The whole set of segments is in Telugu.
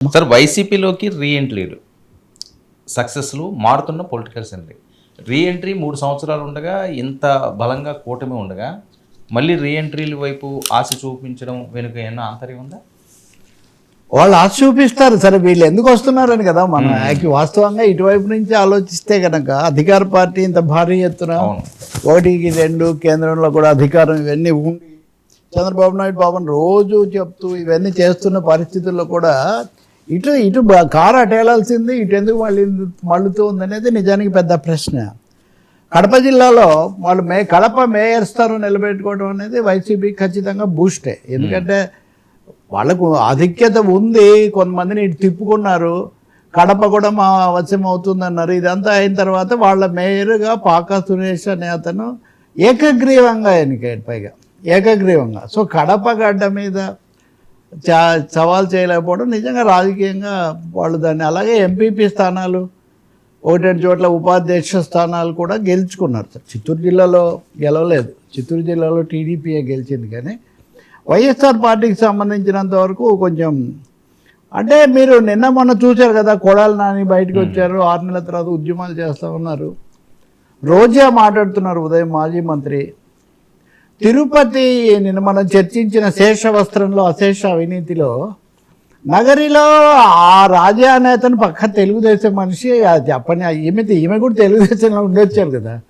సార్ వైసీపీలోకి రీఎంట్రీలు సక్సెస్లు మారుతున్న పొలిటికల్ సెనరీ రీఎంట్రీ మూడు సంవత్సరాలు ఉండగా ఇంత బలంగా కూటమి ఉండగా మళ్ళీ రీఎంట్రీల వైపు ఆశ చూపించడం వెనుక ఏమన్నా ఆంతర్యం ఉందా? వాళ్ళు ఆశ చూపిస్తారు సరే వీళ్ళు ఎందుకు వస్తున్నారని కదా మనం వాస్తవంగా ఇటువైపు నుంచి ఆలోచిస్తే కనుక అధికార పార్టీ ఇంత భారీ ఎత్తున ఒకటికి రెండు కేంద్రంలో కూడా అధికారం ఇవన్నీ ఉండి చంద్రబాబు నాయుడు బాబుని రోజు చెప్తూ ఇవన్నీ చేస్తున్న పరిస్థితుల్లో కూడా ఇటు ఇటు కారు కారు అటేలాల్సింది ఇటు ఎందుకు మళ్ళీ మళ్ళుతూ ఉందనేది నిజానికి పెద్ద ప్రశ్న. కడప జిల్లాలో వాళ్ళు మే కడప మేయర్ స్థానం నిలబెట్టుకోవడం అనేది వైసీపీ ఖచ్చితంగా బూస్టే. ఎందుకంటే వాళ్ళకు ఆధిక్యత ఉంది కొంతమందిని ఇటు తిప్పుకున్నారు. కడప కూడా మా వశం అవుతుందన్నారు. ఇదంతా అయిన తర్వాత వాళ్ళ మేయర్గా పాకా సురేష్ అనే అతను ఏకగ్రీవంగా ఎన్నికాడు పైగా. ఏకగ్రీవంగా. సో కడప గడ్డ మీద సవాల్ చేయలేకపోవడం నిజంగా రాజకీయంగా వాళ్ళు దాన్ని అలాగే ఎంపీపీ స్థానాలు ఒకటి రెండు చోట్ల ఉపాధ్యక్ష స్థానాలు కూడా గెలుచుకున్నారు సార్. చిత్తూరు జిల్లాలో గెలవలేదు. చిత్తూరు జిల్లాలో టీడీపీఏ గెలిచింది కానీ వైఎస్ఆర్ పార్టీకి సంబంధించినంత వరకు కొంచెం అంటే మీరు నిన్న మొన్న చూశారు కదా కొడాలి నాని బయటకు వచ్చారు ఆరు నెలల తర్వాత ఉద్యమాలు చేస్తూ ఉన్నారు. రోజా మాట్లాడుతున్నారు ఉదయం మాజీ మంత్రి. తిరుపతి నిన్న మనం చర్చించిన శేష వస్త్రంలో అశేష అవినీతిలో నగరిలో ఆ రాజా నేతను పక్క తెలుగుదేశం మనిషి అది చెప్పని ఈమె ఈమె కూడా తెలుగుదేశంలో ఉండొచ్చారు కదా.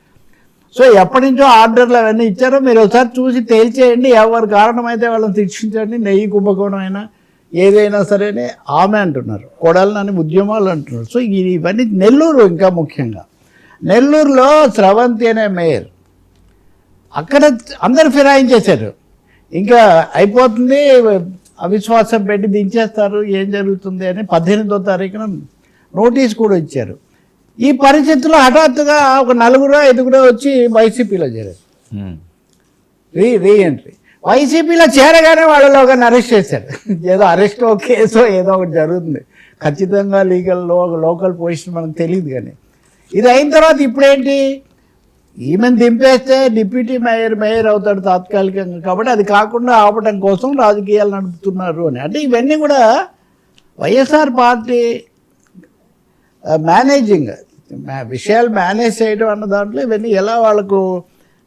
సో ఎప్పటి నుంచో ఆర్డర్లు అవన్నీ ఇచ్చారో. మీరు ఒకసారి చూసి తేల్చేయండి. ఎవరు కారణమైతే వాళ్ళని శిక్షించండి నెయ్యి కుంభకోణం అయినా ఏదైనా సరే ఆమె అంటున్నారు. కొడలనని ఉద్యమాలు అంటున్నారు. సో ఇది- ఇవన్నీ నెల్లూరు ఇంకా ముఖ్యంగా. నెల్లూరులో స్రవంతి అనే మేయర్ అక్కడ అందరు ఫిరాయించేశారు ఇంకా అయిపోతుంది అవిశ్వాసం పెట్టి దించేస్తారు ఏం జరుగుతుంది అని పద్దెనిమిదో తారీఖున నోటీస్ కూడా ఇచ్చారు. ఈ పరిస్థితుల్లో హఠాత్తుగా ఒక నలుగురు ఐదుగురు వచ్చి వైసీపీలో చేరారు. రీ రీ ఎంట్రీ వైసీపీలో చేరగానే వాళ్ళలో ఒక అరెస్ట్ చేశారు. ఏదో అరెస్ట్ కేసో ఏదో ఒకటి జరుగుతుంది. ఖచ్చితంగా లీగల్లో లోకల్ పొజిషన్ మనకు తెలియదు కానీ. ఇది అయిన తర్వాత ఇప్పుడేంటి? ఈమెను దింపేస్తే డిప్యూటీ మేయర్ మేయర్ అవుతాడు తాత్కాలికంగా. కాబట్టి అది కాకుండా ఆపడం కోసం రాజకీయాలు నడుపుతున్నారు అని. అంటే ఇవన్నీ కూడా వైఎస్ఆర్ పార్టీ మేనేజింగ్ విషయాలు మేనేజ్ చేయడం అన్న దాంట్లో ఇవన్నీ ఎలా వాళ్ళకు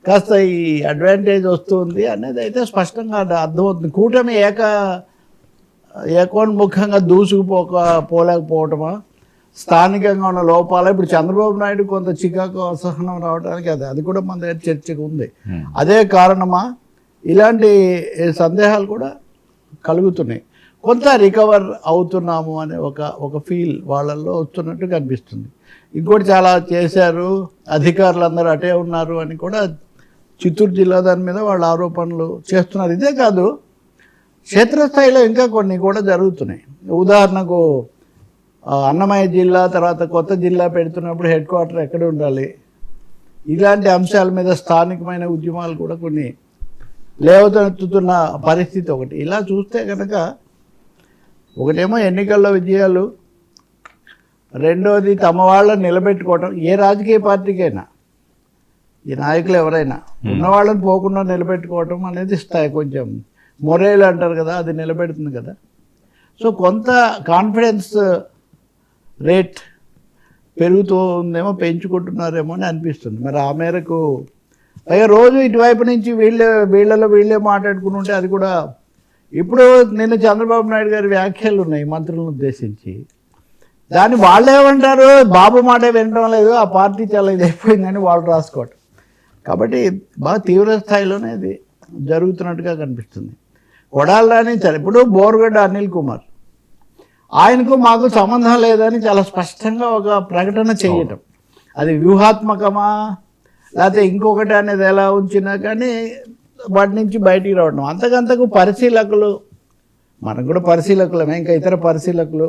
కాస్త ఈ అడ్వాంటేజ్ వస్తుంది అనేది అయితే స్పష్టంగా అర్థమవుతుంది కూటమి ఏక ఏకోన్ముఖంగా దూసుకుపోక పోలేకపోవటమా? స్థానికంగా ఉన్న లోపాలు. ఇప్పుడు చంద్రబాబు నాయుడు కొంత చికాకు అసహనం రావడానికి అది అది కూడా మన దగ్గర చర్చకు ఉంది. ఉమ్. అదే కారణమా? ఇలాంటి సందేహాలు కూడా కలుగుతున్నాయి. కొంత రికవర్ అవుతున్నాము అనే ఒక ఒక ఫీల్ వాళ్ళల్లో వస్తున్నట్టు కనిపిస్తుంది. ఇంకోటి చాలా చేశారు అధికారులందరూ అటే ఉన్నారు అని కూడా చిత్తూరు జిల్లా దాని మీద వాళ్ళ ఆరోపణలు చేస్తున్నారు. ఇదే కాదు క్షేత్రస్థాయిలో ఇంకా కొన్ని కూడా జరుగుతున్నాయి. ఉదాహరణకు అన్నమయ్య జిల్లా తర్వాత కొత్త జిల్లా పెడుతున్నప్పుడు హెడ్ క్వార్టర్ ఎక్కడ ఉండాలి. ఇలాంటి అంశాల మీద స్థానికమైన ఉద్యమాలు కూడా కొన్ని లేవతెత్తుతున్న పరిస్థితి ఒకటి. ఇలా చూస్తే కనుక ఒకటేమో ఎన్నికల్లో విజయాలు రెండోది తమ వాళ్ళని నిలబెట్టుకోవటం. ఏ రాజకీయ పార్టీకైనా ఈ నాయకులు ఎవరైనా ఉన్న వాళ్ళని పోకుండా నిలబెట్టుకోవటం అనేది స్థాయి కొంచెం మొరేలు అంటారు కదా అది నిలబెడుతుంది కదా. సో కొంత కాన్ఫిడెన్స్ రేట్ పెరుగుతూ ఉందేమో పెంచుకుంటున్నారేమో అని అనిపిస్తుంది. మరి ఆ మేరకు పైగా రోజు ఇటువైపు నుంచి వీళ్ళే వీళ్ళలో వీళ్ళే మాట్లాడుకుని ఉంటే అది కూడా ఇప్పుడు నిన్న చంద్రబాబు నాయుడు గారి వ్యాఖ్యలు ఉన్నాయి మంత్రులను ఉద్దేశించి. దాన్ని వాళ్ళేమంటారు బాబు మాట వినడం లేదు ఆ పార్టీ చాలా ఇది అయిపోయిందని వాళ్ళు రాసుకోవటం. కాబట్టి బాగా తీవ్ర స్థాయిలోనే ఇది జరుగుతున్నట్టుగా కనిపిస్తుంది. కొడాలని చాలా ఇప్పుడు బోర్గడ్డ అనిల్ కుమార్. ఆయనకు మాకు సంబంధం లేదని చాలా స్పష్టంగా ఒక ప్రకటన చేయటం. అది వ్యూహాత్మకమా? లేకపోతే ఇంకొకటి అనేది ఎలా ఉంచినా కానీ వాటి నుంచి బయటికి రావడం అంతకంతకు పరిశీలకులు మనం కూడా పరిశీలకులమే ఇంకా ఇతర పరిశీలకులు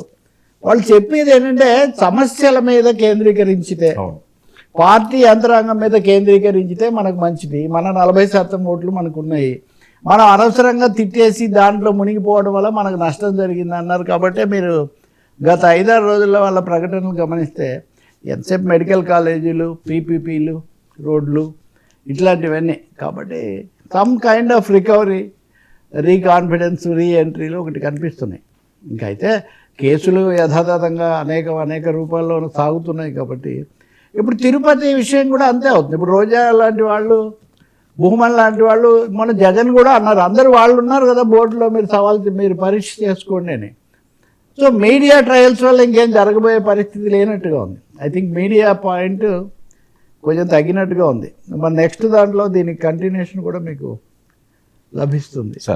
వాళ్ళు చెప్పేది ఏంటంటే సమస్యల మీద కేంద్రీకరించితే పార్టీ యంత్రాంగం మీద కేంద్రీకరించితే మనకు మంచిది. మన నలభై శాతం ఓట్లు మనకు ఉన్నాయి. మనం అనవసరంగా తిట్టేసి దాంట్లో మునిగిపోవడం వల్ల మనకు నష్టం జరిగింది అన్నారు. కాబట్టి మీరు గత ఐదారు రోజుల్లో వాళ్ళ ప్రకటనలు గమనిస్తే ఎంతసేపు మెడికల్ కాలేజీలు పీపీపీలు రోడ్లు ఇట్లాంటివన్నీ. కాబట్టి some kind of recovery reconfidence రీ ఎంట్రీలు ఒకటి కనిపిస్తున్నాయి. ఇంకైతే కేసులు యథాతథంగా అనేక అనేక రూపాల్లో సాగుతున్నాయి కాబట్టి ఇప్పుడు తిరుపతి విషయం కూడా అంతే అవుతుంది. ఇప్పుడు రోజా లాంటి వాళ్ళు భూమన్ లాంటి వాళ్ళు మన జగన్ కూడా అన్నారు. అందరు వాళ్ళు ఉన్నారు కదా బోర్డులో మీరు సవాల్ మీరు పరీక్ష చేసుకోండి అని. సో మీడియా ట్రయల్స్ వల్ల ఇంకేం జరగబోయే పరిస్థితి లేనట్టుగా ఉంది. ఐ థింక్ మీడియా పాయింట్ కొంచెం తగ్గినట్టుగా ఉంది. మరి నెక్స్ట్ దాంట్లో దీనికి కంటిన్యూషన్ కూడా మీకు లభిస్తుంది. సార్